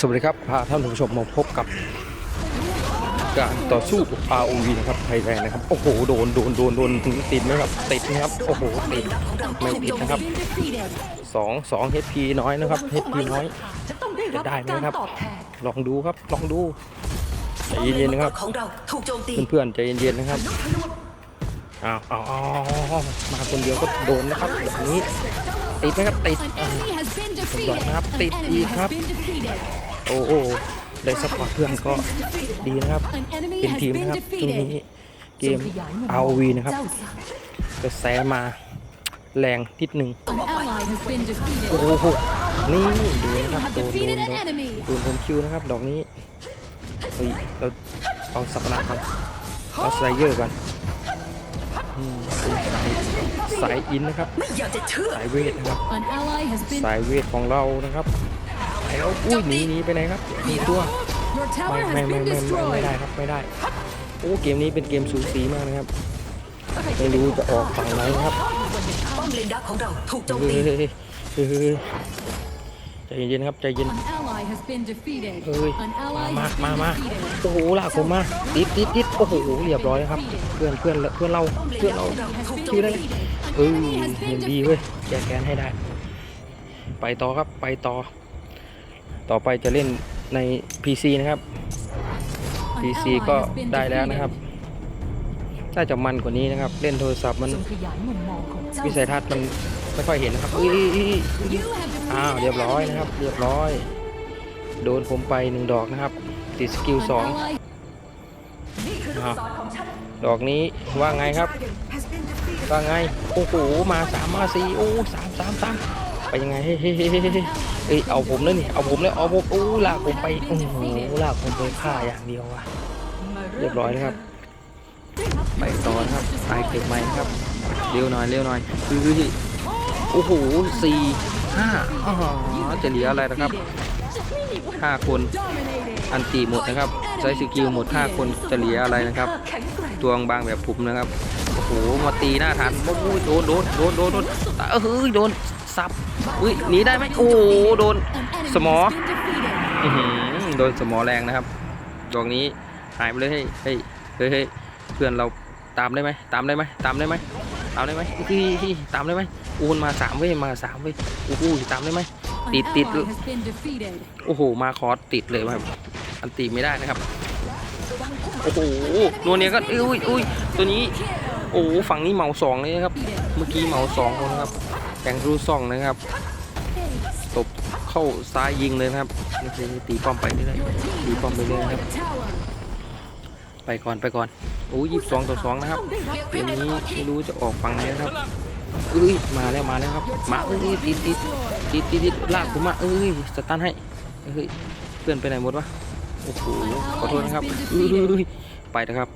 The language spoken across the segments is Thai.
สวัสดีครับ พาท่านผู้ชมมาพบกับการต่อสู้ ROV นะครับไทยแลนด์นะครับ โอ้โห โดน โดน โดน โดนติดไหมครับ ติดไหมครับ โอ้โห ติด ไม่ติดนะครับสองสอง HP น้อยนะครับ HP น้อย จะต้องได้รับจะได้ไหมการครับตอบแทนลองดูครับ ลองดูใจเย็นๆนะครับของเราถูกโจมตีเพื่อนๆใจเย็นๆนะครับอ้าวอ้าวอ้าวมาคนเดียวก็โดนนะครับแบบนี้ ติดไหมครับ ติด An อ่า enemy has been defeated. Rồi, ngáp An tịt enemy đi has ngáp. Been defeated. โอ้โอ้ได้ซัพพอร์ตเพื่อนก็ดีนะครับ An enemy เป็น has ทีม been นะครับตรงนี้ defeated. เกม ROV นะครับกระแสมาแรงนิดนึง An ally has been โอ้ defeated. โหนี่ดูนะ You ครับ have โดนโดน defeated โด an น enemy. โดนผมคิวนะครับ ดอกนี้เฮ้ยเราเอาสัปนาก่อนเอาสไลเยอร์ก่อนอืมสายอินนะครับไม่อยากจะเชื่อสายเวทนะครับ An ally has been. สายเวทของเรานะครับ ไปแล้วอุ้ยหนีหนีไปไหนครับหนีตัว Your ไม่ tower ไม่ has ไม่ been ไม่ไม่ไม่ destroyed. ได้ครับไม่ได้โอ้เกมนี้เป็นเกมสูสีมากนะครับไม่รู้จะออกฝั่งไหนครับป้อมเลนดักของเราถูกโจมเฮ้ยตีเฮ้ยเฮ้ยเฮ้ยเฮ้ยใจเย็นๆครับใจเย็น An ally has been defeated. เฮ้ย An มา ally มา has มา been มา defeated. โอ้โหลากผมมาติดติดติดโอ้โหเรียบร้อยครับ เพื่อนเพื่อนเพื่อนเราป้อมเลนเพื่อนดักเราของเราถูกโจชื่อมได้ตีเออยังดีเว้ยแก้แค้นให้ได้ ไปต่อครับไปต่อ ต่อไปจะเล่นใน PC นะครับ An PC ally ก็ has been ได้แล้วนะครับ defeated. น่าจะมันกว่านี้นะครับ เล่นโทรศัพท์มันจงขยายมุมมองของเจ้าวิสัยทัศน์มันไม่ค่อยเห็นนะครับอุ้ยอุ้ยอุ้ยอุ้ย You have defeated อ้าว an เรียบร้อยนะครับ เรียบร้อย โดนผมไปหนึ่งดอกนะครับ ติดสกิล enemy. สอง An ally นี่คือลูกศรของฉันดอกนี้ว่าไงครับ ว่าไง โอ้โห มาสามมาสี่โอ้สามสามสามไปยังไงเฮ้ย เอ้ยเอาผมเลยนี่เอาผมเลยเอาผมโอ้ลากผมไปโอ้โหลากผมไปฆ่าอย่างเดียวว่ะเรียบร้อยนะครับไปต่อครับไปเก็บไม้ครับเร็วหน่อยเร็วหน่อยคือโอ้โหสี่ห้าอ๋อจะเหลืออะไรนะครับห้าคนอันตีหมดนะครับใช้สกิลหมดห้าคนจะเหลืออะไรนะครับแข็งแกร่งตัวบางแบบผมนะครับโอ้โหมาตีหน้าทันโอ้โหโดนโดนโดนโดนโดนเออเฮ้ยโดน ซับอุ้ยหนีได้ไหมโอ้โดนสมอโดนสมอแรงนะครับดอกนี้หายไปเลยเฮ้ยเฮ้ยเฮ้ยเฮ้ยเพื่อนเราตามได้ไหมตามได้ไหมตามได้ไหมตามได้ไหมเฮ้ยตามได้ไหมอูนมาสามเว้ยมาสามเว้ยโอ้โหตามได้ไหม An Tịt, tịt. ally has been defeated. โอ้โหมาคอสติดเลยครับอันตีไม่ได้นะครับโอ้โหนัวเนี้ยก็อุ้ยอุ้ยตัวนี้โอ้ฝั่งนี้เมาสองเลยนะครับ เมื่อกี้เหมาสองคนครับแข่งรูซ่องนะครับตบเข้าซ้ายยิงเลยนะครับนี่คือตีป้อมไปเรื่อยตีป้อมไปเรื่อยครับ ไปก่อนไปก่อนโอ้ยี่สิบสองต่อสองนะครับเกมนี้ไม่รู้จะออกฝั่งไหนครับเอ้ยมาแล้วมาแล้วครับมาเอ้ยติดติดติดติดติดลากผมมาเอ้ยสตันให้เฮ้ยเพื่อนไปไหนหมดวะโอ้โหขอโทษนะครับเอ้ยไปนะครับ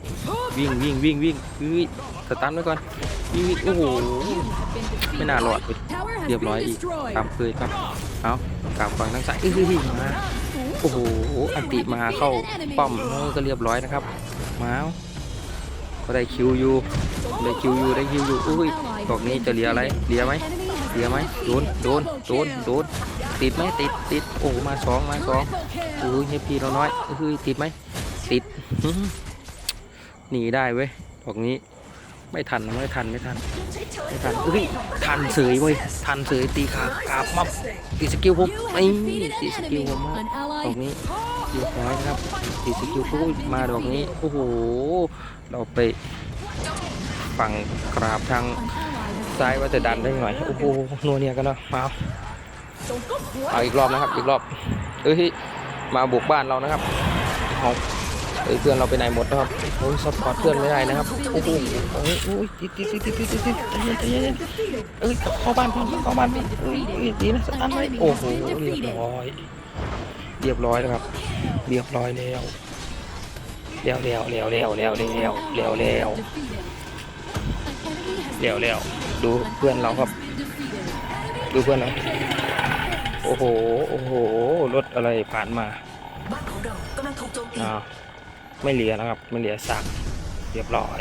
วิ่งวิ่งวิ่งวิ่งเอ้ยสตันไว้ก่อน วิ่งวิ่งโอ้โหไม่น่ารอดเรียบร้อยอีก destroyed. กลับเคยครับเอากลับฝั่งทางซ้ายเอ้ยมาโอ้โหอันติมาเข้าป้อมก็เรียบร้อยนะครับมาก็ได้คิวอยู่ได้คิวอยู่ได้คิวอยู่อุ้ยดอกนี้จะเหลืออะไรเหลือไหมเหลือไหมโดนโดนโดนโดนติดไหมติดติดโอ้มาสองมาสองโอ้ยเฮพีเราน้อยเฮ้ยติดไหมติดหนีได้เว้ยดอกนี้ ไม่ทันไม่ทันไม่ทันไม่ทันเฮ้ยทันเสยเว้ยทันเสยตีขากราบมับตีสกิลผมไม่ตีสกิลผมาดอกนี้เรียบร้อยนะครับตีสกิลปุ๊บมาดอกนี้โอ้โหเราไปฝั่งกราบทางซ้ายว่าจะดันได้หน่อยโอ้โหนัวเนี่ยกันเนาะมาเอาอีกรอบนะครับอีกรอบเอ้ยมาบุกบ้านเรานะครับเอา เพื่อนเราไปไหนหมดนะครับโอ้ยซัพพอร์ตเพื่อนไม่ได้นะครับโอ้โหโอ้ยโอ้ยติดติดติดติดติดติดติดใจเย็นใจเย็นเอ้ยเข้าบ้านพี่เข้าบ้านพี่เอ้ยดีนะสตาร์ทไว้โอ้โหเรียบร้อย เรียบร้อยนะครับ เรียบร้อยแล้วเร็วเร็วเร็วเร็วเร็วเร็วเร็วเร็วเร็ว defeated. An enemy has เร็วดูเพื่อนเราครับ ดูเพื่อนเราโอ้โหโอ้โหรถอะไรผ่านมาบ้านของเรากำลังถูกโจมตีอ้าว ไม่เหลือแล้วครับไม่เหลือสักเรียบร้อย